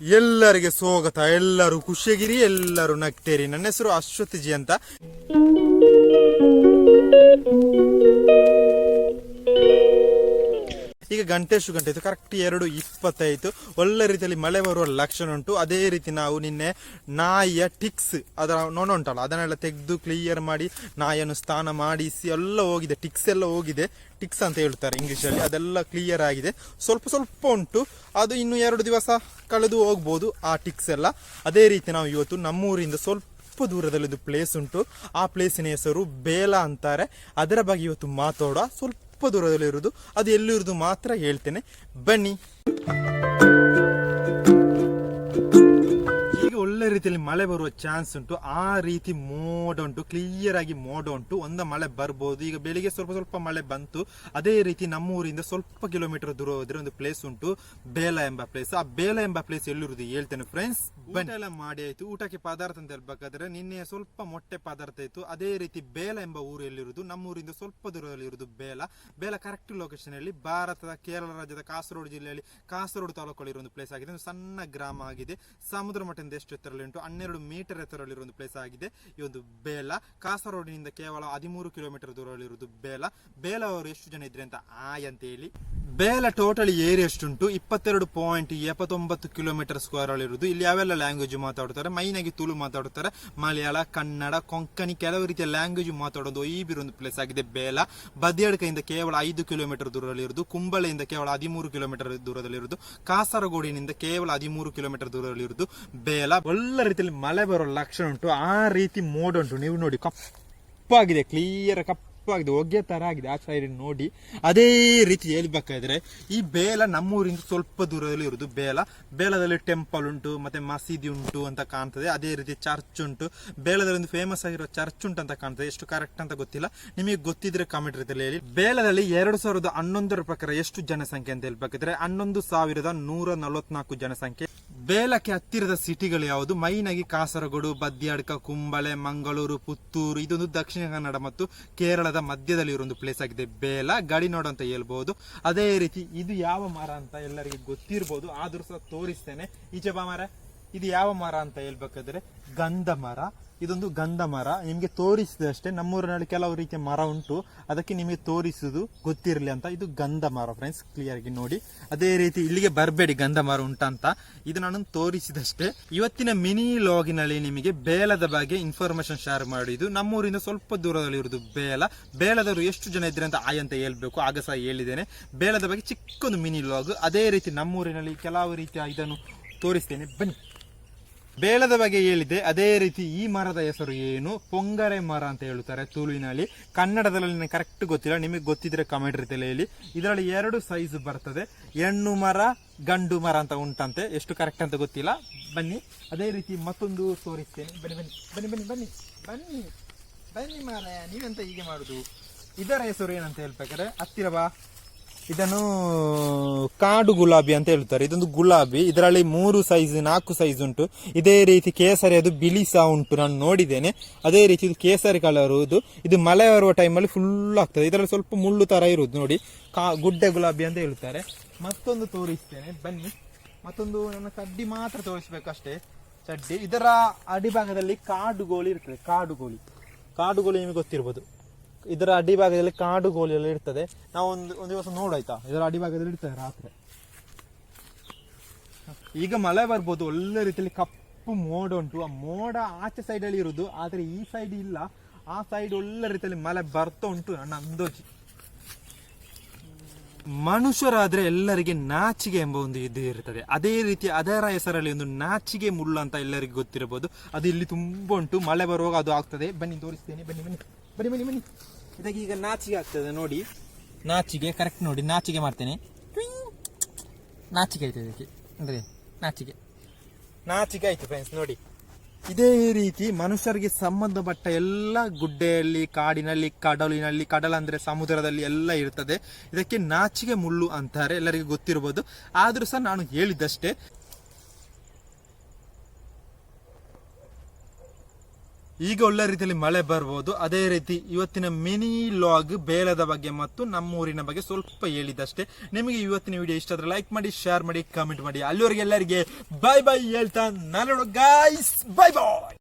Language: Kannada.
ಎಲ್ಲರಿಗೆ ಸ್ವಾಗತ. ಎಲ್ಲರೂ ಖುಷಿಯಾಗಿರಿ ಎಲ್ಲರೂ ನಗ್ತೇರಿ. ನನ್ನ ಹೆಸರು ಅಶ್ವತಿಜಿ ಅಂತ. ಈಗ ಗಂಟೆಷ್ಟು ಗಂಟೆ ಆಯಿತು. ಕರೆಕ್ಟ್ ಎರಡು ಇಪ್ಪತ್ತೈದು. ಒಳ್ಳೆ ರೀತಿಯಲ್ಲಿ ಮಳೆ ಬರುವ ಲಕ್ಷಣ ಉಂಟು. ಅದೇ ರೀತಿ ನಾವು ನಿನ್ನೆ ನಾಯಿಯ ಟಿಕ್ಸ್ ಅದರ ನೊಣ ಉಂಟಲ್ಲ, ಅದನ್ನೆಲ್ಲ ತೆಗೆದು ಕ್ಲಿಯರ್ ಮಾಡಿ ನಾಯಿಯನ್ನು ಸ್ನಾನ ಮಾಡಿಸಿ ಎಲ್ಲ ಹೋಗಿದೆ. ಟಿಕ್ಸ್ ಎಲ್ಲ ಹೋಗಿದೆ. ಟಿಕ್ಸ್ ಅಂತ ಹೇಳ್ತಾರೆ ಇಂಗ್ಲೀಷಲ್ಲಿ. ಅದೆಲ್ಲ ಕ್ಲಿಯರ್ ಆಗಿದೆ. ಸ್ವಲ್ಪ ಸ್ವಲ್ಪ ಉಂಟು. ಅದು ಇನ್ನು ಎರಡು ದಿವಸ ಕಳೆದು ಹೋಗ್ಬೋದು ಆ ಟಿಕ್ಸ್ ಎಲ್ಲ. ಅದೇ ರೀತಿ ನಾವು ಇವತ್ತು ನಮ್ಮೂರಿಂದ ಸ್ವಲ್ಪ ಸ್ವಲ್ಪ ದೂರದಲ್ಲಿ ಪ್ಲೇಸ್ ಉಂಟು. ಆ ಪ್ಲೇಸಿನ ಹೆಸರು ಬೇಲ ಅಂತಾರೆ. ಅದರ ಬಗ್ಗೆ ಇವತ್ತು ಮಾತಾಡುವ ಸ್ವಲ್ಪ ದೂರದಲ್ಲಿ ಇರುವುದು ಅದು ಎಲ್ಲಿರುವುದು ಮಾತ್ರ ಹೇಳ್ತೇನೆ. ಬನ್ನಿ. ಒಳ್ಳೆ ರೀತಿಯಲ್ಲಿ ಮಳೆ ಬರುವ ಚಾನ್ಸ್ ಉಂಟು. ಆ ರೀತಿ ಮೋಡ ಉಂಟು. ಕ್ಲಿಯರ್ ಆಗಿ ಮೋಡ ಉಂಟು. ಒಂದ ಮಳೆ ಬರ್ಬೋದು. ಈಗ ಬೆಳಿಗ್ಗೆ ಸ್ವಲ್ಪ ಸ್ವಲ್ಪ ಮಳೆ ಬಂತು. ಅದೇ ರೀತಿ ನಮ್ಮೂರಿಂದ ಸ್ವಲ್ಪ ಕಿಲೋಮೀಟರ್ ದೂರ ಹೋದ್ರೆ ಒಂದು ಪ್ಲೇಸ್ ಉಂಟು. ಬೇಲ ಎಂಬ ಪ್ಲೇಸ್ ಆ ಬೇಲ ಎಂಬ ಪ್ಲೇಸ್ ಎಲ್ಲಿರುವುದು ಹೇಳ್ತೇನೆ ಫ್ರೆಂಡ್ಸ್ ಬಂಡೆ ಎಲ್ಲ ಮಾಡಿ ಆಯ್ತು ಊಟಕ್ಕೆ ಪದಾರ್ಥ ಅಂತ ಹೇಳ್ಬೇಕಾದ್ರೆ ನಿನ್ನೆ ಸ್ವಲ್ಪ ಮೊಟ್ಟೆ ಪದಾರ್ಥ ಇತ್ತು. ಅದೇ ರೀತಿ ಬೇಲ ಎಂಬ ಊರು ಎಲ್ಲಿರುವುದು? ನಮ್ಮೂರಿಂದ ಸ್ವಲ್ಪ ದೂರದಲ್ಲಿ ಇರುವುದು ಬೇಲ. ಬೇಲ ಕರೆಕ್ಟ್ ಲೊಕೇಶನ್ ಅಲ್ಲಿ ಭಾರತದ ಕೇರಳ ರಾಜ್ಯದ ಕಾಸರಗೋಡು ಜಿಲ್ಲೆಯಲ್ಲಿ ಕಾಸರಗೋಡು ತಾಲೂಕಲ್ಲಿ ಇರುವ ಒಂದು ಪ್ಲೇಸ್ ಆಗಿದೆ. ಒಂದು ಸಣ್ಣ ಗ್ರಾಮ ಆಗಿದೆ. ಸಮುದ್ರ ಮಟ್ಟದಿಂದ ಎಷ್ಟು ಎತ್ತರಲ್ಲಿ ಉಂಟು ಹನ್ನೆರಡು ಮೀಟರ್ ಎತ್ತರದಲ್ಲಿರುವ ಒಂದು ಪ್ಲೇಸ್ ಆಗಿದೆ. ಈ ಒಂದು ಬೇಲ ಕಾಸರಗೋಡಿನಿಂದ ಕೇವಲ ಹದಿಮೂರು ಕಿಲೋಮೀಟರ್ ದೂರದಲ್ಲಿರುವುದು ಬೇಲ. ಬೇಲ ಅವರು ಎಷ್ಟು ಜನ ಇದ್ರೆ ಅಂತ ಆಯ್ ಅಂತ ಹೇಳಿ. ಬೇಲ ಟೋಟಲ್ ಏರಿಯಾ ಎಷ್ಟುಂಟು? ಇಪ್ಪತ್ತೆರಡು ಪಾಯಿಂಟ್ ಎಪ್ಪತ್ತೊಂಬತ್ತು ಕಿಲೋಮೀಟರ್ ಸ್ಕ್ವೇರ್ ಅಲ್ಲಿರುವುದು. ಇಲ್ಲಿ ಯಾವೆಲ್ಲ ಲ್ಯಾಂಗ್ವೇಜ್ ಮಾತಾಡ್ತಾರೆ? ಮೈನ್ ಆಗಿ ತುಳು ಮಾತಾಡ್ತಾರೆ. ಮಲಯಾಳ, ಕನ್ನಡ, ಕೊಂಕಣಿ, ಕೆಲವು ರೀತಿಯ ಲ್ಯಾಂಗ್ವೇಜ್ ಮಾತಾಡೋದು ಈ ಒಂದು ಪ್ಲೇಸ್ ಆಗಿದೆ ಬೇಲ. ಬದಿಯಡ್ಕೆಯಿಂದ ಕೇವಲ ಐದು ಕಿಲೋಮೀಟರ್ ದೂರದಲ್ಲಿರುವುದು ಕುಂಬಳೆಯಿಂದ ಕೇವಲ ಹದಿಮೂರು ಕಿಲೋಮೀಟರ್ ದೂರದಲ್ಲಿರುವುದು. ಕಾಸರಗೋಡಿನಿಂದ ಕೇವಲ ಹದಿಮೂರು ಕಿಲೋಮೀಟರ್ ದೂರದಲ್ಲಿರುವುದು. ಬೇಲ ರೀತಿಯಲ್ಲಿ ಮಳೆ ಬರೋ ಲಕ್ಷಣ ಉಂಟು. ಆ ರೀತಿ ಮೋಡ ಉಂಟು. ನೀವು ನೋಡಿ, ಕಪ್ಪಾಗಿದೆ ಕ್ಲಿಯರ್ ಕಪ್ಪಾಗಿದೆ. ಹೊಗೆ ತರ ಆಗಿದೆ. ಆ ಸೈಡ್ ನೋಡಿ. ಅದೇ ರೀತಿ ಹೇಳ್ಬೇಕಾದ್ರೆ ಈ ಬೇಲ ನಮ್ಮೂರಿಂದ ಸ್ವಲ್ಪ ದೂರದಲ್ಲಿ ಇರೋದು ಬೇಲ. ಬೇಲದಲ್ಲಿ ಟೆಂಪಲ್ ಉಂಟು, ಮತ್ತೆ ಮಸೀದಿ ಉಂಟು ಅಂತ ಕಾಣ್ತದೆ. ಅದೇ ರೀತಿ ಚರ್ಚ್ ಉಂಟು. ಬೇಲದಲ್ಲಿ ಒಂದು ಫೇಮಸ್ ಆಗಿರೋ ಚರ್ಚ್ ಉಂಟು ಅಂತ ಕಾಣ್ತದೆ. ಎಷ್ಟು ಕರೆಕ್ಟ್ ಅಂತ ಗೊತ್ತಿಲ್ಲ. ನಿಮಗೆ ಗೊತ್ತಿದ್ರೆ ಕಾಮೆಂಟ್ ರೀತಿಯಲ್ಲಿ ಹೇಳಿ. ಬೇಲದಲ್ಲಿ ಎರಡು ಸಾವಿರದ ಹನ್ನೊಂದರ ಪ್ರಕಾರ ಎಷ್ಟು ಜನಸಂಖ್ಯೆ ಅಂತ ಹೇಳ್ಬೇಕಾದ್ರೆ ಹನ್ನೊಂದು ಸಾವಿರದ ನೂರ ನಲವತ್ನಾಲ್ಕು ಜನಸಂಖ್ಯೆ. ಬೇಲಕ್ಕೆ ಹತ್ತಿರದ ಸಿಟಿಗಳು ಯಾವುದು? ಮೈನಾಗಿ ಕಾಸರಗೋಡು, ಬದ್ಯಾಡ್ಕ, ಕುಂಬಳೆ, ಮಂಗಳೂರು, ಪುತ್ತೂರು, ಇದೊಂದು ದಕ್ಷಿಣ ಕನ್ನಡ ಮತ್ತು ಕೇರಳದ ಮಧ್ಯದಲ್ಲಿ ಒಂದು ಪ್ಲೇಸ್ ಆಗಿದೆ. ಬೇಲ ಗಡಿನಾಡು ಅಂತ ಹೇಳ್ಬಹುದು ಅದೇ ರೀತಿ ಇದು ಯಾವ ಮರ ಅಂತ ಎಲ್ಲರಿಗೆ ಗೊತ್ತಿರ್ಬೋದು. ಆದ್ರೂ ಸಹ ತೋರಿಸ್ತೇನೆ. ಈಚೆ ಬಾ ಮರ ಇದು ಯಾವ ಮರ ಅಂತ ಹೇಳ್ಬೇಕಾದ್ರೆ ಗಂಧ ಮರ ಇದೊಂದು ಗಂಧ ಮರ. ನಿಮಗೆ ತೋರಿಸಿದಷ್ಟೇ ನಮ್ಮೂರಿನಲ್ಲಿ ಕೆಲವು ರೀತಿಯ ಮರ ಉಂಟು. ಅದಕ್ಕೆ ನಿಮಗೆ ತೋರಿಸುವುದು ಗೊತ್ತಿರಲಿ ಅಂತ. ಇದು ಗಂಧ ಮರ ಫ್ರೆಂಡ್ಸ್ ಕ್ಲಿಯರ್ ಆಗಿ ನೋಡಿ. ಅದೇ ರೀತಿ ಇಲ್ಲಿಗೆ ಬರಬೇಡಿ. ಗಂಧ ಮರ ಉಂಟಂತ ಇದು ನಾನು ತೋರಿಸಿದಷ್ಟೇ. ಇವತ್ತಿನ ಮಿನಿ ಲಾಗಿನಲ್ಲಿ ನಿಮಗೆ ಬೇಲದ ಬಗ್ಗೆ ಇನ್ಫಾರ್ಮೇಶನ್ ಶೇರ್ ಮಾಡಿದ್ದು ನಮ್ಮೂರಿಂದ ಸ್ವಲ್ಪ ದೂರದಲ್ಲಿ ಇರುವುದು ಬೇಲ. ಬೇಲದವರು ಎಷ್ಟು ಜನ ಇದ್ರೆ ಅಂತ ಆಯ್ ಅಂತ ಹೇಳ್ಬೇಕು. ಆಗ ಸಹ ಹೇಳಿದ್ದೇನೆ. ಬೇಲದ ಬಗ್ಗೆ ಚಿಕ್ಕೊಂದು ಮಿನಿ ಲಾಗ್. ಅದೇ ರೀತಿ ನಮ್ಮೂರಿನಲ್ಲಿ ಕೆಲವು ರೀತಿಯ ಇದನ್ನು ತೋರಿಸ್ತೇನೆ. ಬನ್ನಿ. ಬೇಲದ ಬಗ್ಗೆ ಹೇಳಿದೆ ಅದೇ ರೀತಿ ಈ ಮರದ ಹೆಸರು ಏನು? ಪೊಂಗರೆ ಮರ ಅಂತ ಹೇಳುತ್ತಾರೆ ತುಳುವಿನಲ್ಲಿ. ಕನ್ನಡದಲ್ಲಿ ನನಗೆ ಕರೆಕ್ಟ್ ಗೊತ್ತಿಲ್ಲ, ನಿಮಗೆ ಗೊತ್ತಿದ್ರೆ ಕಮೆಂಟ್ ರೀತಿಯಲ್ಲಿ ಹೇಳಿ. ಇದರಲ್ಲಿ ಎರಡು ಸೈಜ್ ಬರ್ತದೆ. ಹೆಣ್ಣು ಮರ, ಗಂಡು ಮರ ಅಂತ ಉಂಟಂತೆ. ಎಷ್ಟು ಕರೆಕ್ಟ್ ಅಂತ ಗೊತ್ತಿಲ್ಲ? ಬನ್ನಿ. ಅದೇ ರೀತಿ ಮತ್ತೊಂದು ತೋರಿಸ್ತೇನೆ ಬನ್ನಿ ಬನ್ನಿ ಬನ್ನಿ ಬನ್ನಿ ಬನ್ನಿ ಬನ್ನಿ ಬನ್ನಿ ಮಾರ ನೀವೆಂತ ಹೀಗೆ ಮಾಡುದು? ಇದರ ಹೆಸರು ಏನಂತ ಹೇಳ್ಬೇಕಾದ್ರೆ, ಹತ್ತಿರ ಬಾ. ಇದನ್ನು ಕಾಡು ಗುಲಾಬಿ ಅಂತ ಹೇಳ್ತಾರೆ. ಇದೊಂದು ಗುಲಾಬಿ. ಇದರಲ್ಲಿ ಮೂರು ಸೈಜ್ ನಾಲ್ಕು ಸೈಜ್ ಉಂಟು. ಇದೇ ರೀತಿ ಕೇಸರಿ, ಅದು ಬಿಳಿ ಸಹ ಉಂಟು. ನಾನು ನೋಡಿದ್ದೇನೆ. ಅದೇ ರೀತಿ ಇದು ಕೇಸರಿ ಕಲರ್ ಇದು. ಇದು ಮಳೆ ಬರುವ ಟೈಮಲ್ಲಿ ಫುಲ್ ಆಗ್ತದೆ. ಇದರಲ್ಲಿ ಸ್ವಲ್ಪ ಮುಳ್ಳು ತರ ಇರುವುದು ನೋಡಿ. ಕಾ, ಗುಡ್ಡೆ ಗುಲಾಬಿ ಅಂತ ಹೇಳ್ತಾರೆ. ಮತ್ತೊಂದು ತೋರಿಸ್ತೇನೆ. ಬನ್ನಿ. ಮತ್ತೊಂದು ನನ್ನ ಕಡ್ಡಿ ಮಾತ್ರ ತೋರಿಸ್ಬೇಕಷ್ಟೇ. ಚಡ್ಡಿ ಇದರ ಅಡಿಭಾಗದಲ್ಲಿ ಕಾಡು ಗೋಳಿ ಇರ್ತದೆ. ಕಾಡು ಗೋಳಿ ನಿಮಗೆ ಗೊತ್ತಿರ್ಬೋದು. ಇದರ ಅಡಿಭಾಗದಲ್ಲಿ ಕಾಡು ಗೋಲಿ ಎಲ್ಲ ಇರ್ತದೆ. ನಾವು ಒಂದು ಒಂದು ದಿವಸ ನೋಡಾಯ್ತಾ? ಇದರ ಅಡಿಭಾಗದಲ್ಲಿ ಇರ್ತದೆ ರಾತ್ರಿ. ಈಗ ಮಳೆ ಬರ್ಬೋದು, ಒಳ್ಳೆ ರೀತಿಯಲ್ಲಿ ಕಪ್ಪು ಮೋಡ ಉಂಟು. ಆ ಮೋಡ ಆಚೆ ಸೈಡ್ ಅಲ್ಲಿ ಇರುದು, ಆದ್ರೆ ಈ ಸೈಡ್ ಇಲ್ಲ. ಆ ಸೈಡ್ ಒಳ್ಳೆ ರೀತಿಯಲ್ಲಿ ಮಳೆ ಬರ್ತಾ ಉಂಟು, ನನ್ನ ಅಂದೋಜಿ. ಮನುಷ್ಯರಾದ್ರೆ ಎಲ್ಲರಿಗೆ ನಾಚಿಗೆ ಎಂಬ ಒಂದು ಇದು ಇರ್ತದೆ. ಅದೇ ರೀತಿ ಅದರ ಹೆಸರಲ್ಲಿ ಒಂದು ನಾಚಿಗೆ ಮುಳ್ಳು ಅಂತ ಎಲ್ಲರಿಗೂ ಗೊತ್ತಿರಬಹುದು. ಅದು ಇಲ್ಲಿ ತುಂಬಾ ಉಂಟು. ಮಳೆ ಬರುವಾಗ ಅದು ಆಗ್ತದೆ. ಬನ್ನಿ, ತೋರಿಸ್ತೇನೆ. ಬನ್ನಿ ಬನ್ನಿ. ಬನ್ನಿ ಬನ್ನಿ ಬನ್ನಿ. ಇದಾಗಿ ಈಗ ನಾಚಿಗೆ ಆಗ್ತದೆ ನೋಡಿ. ನಾಚಿಗೆ ಕರೆಕ್ಟ್ ನೋಡಿ. ನಾಚಿಗೆ ಮಾಡ್ತೇನೆ. ನಾಚಿಗೆ ಆಯ್ತು ಇದಕ್ಕೆ. ಅಂದ್ರೆ ನಾಚಿಗೆ. ನಾಚಿಕೆ ಆಯ್ತು ಫ್ರೆಂಡ್ಸ್ ನೋಡಿ. ಇದೇ ರೀತಿ ಮನುಷ್ಯರಿಗೆ ಸಂಬಂಧಪಟ್ಟ ಎಲ್ಲ ಗುಡ್ಡೆಯಲ್ಲಿ, ಕಾಡಿನಲ್ಲಿ, ಕಡಲಿನಲ್ಲಿ, ಕಡಲ ಅಂದ್ರೆ ಸಮುದ್ರದಲ್ಲಿ ಎಲ್ಲ ಇರ್ತದೆ. ಇದಕ್ಕೆ ನಾಚಿಗೆ ಮುಳ್ಳು ಅಂತಾರೆ. ಎಲ್ಲರಿಗೂ ಗೊತ್ತಿರಬಹುದು ಆದರೂ ಸಹ ನಾನು ಹೇಳಿದ್ದಷ್ಟೇ ಈಗ ಒಳ್ಳೆ ರೀತಿಯಲ್ಲಿ ಮಳೆ ಬರ್ಬೋದು. ಅದೇ ರೀತಿ ಇವತ್ತಿನ ಮಿನಿ ಲಾಗ್ ಬೇಲದ ಬಗ್ಗೆ ಮತ್ತು ನಮ್ಮೂರಿನ ಬಗ್ಗೆ ಸ್ವಲ್ಪ ಹೇಳಿದಷ್ಟೇ. ನಿಮಗೆ ಇವತ್ತಿನ ವಿಡಿಯೋ ಇಷ್ಟ ಆದ್ರೆ ಲೈಕ್ ಮಾಡಿ ಶೇರ್ ಮಾಡಿ ಕಮೆಂಟ್ ಮಾಡಿ. ಅಲ್ಲಿವರೆಗೆ ಎಲ್ಲರಿಗೆ ಬಾಯ್ ಬಾಯ್ ಹೇಳ್ತಾ ನಾನು ಗಾಯ್ಸ್ ಬಾಯ್ ಬಾಯ್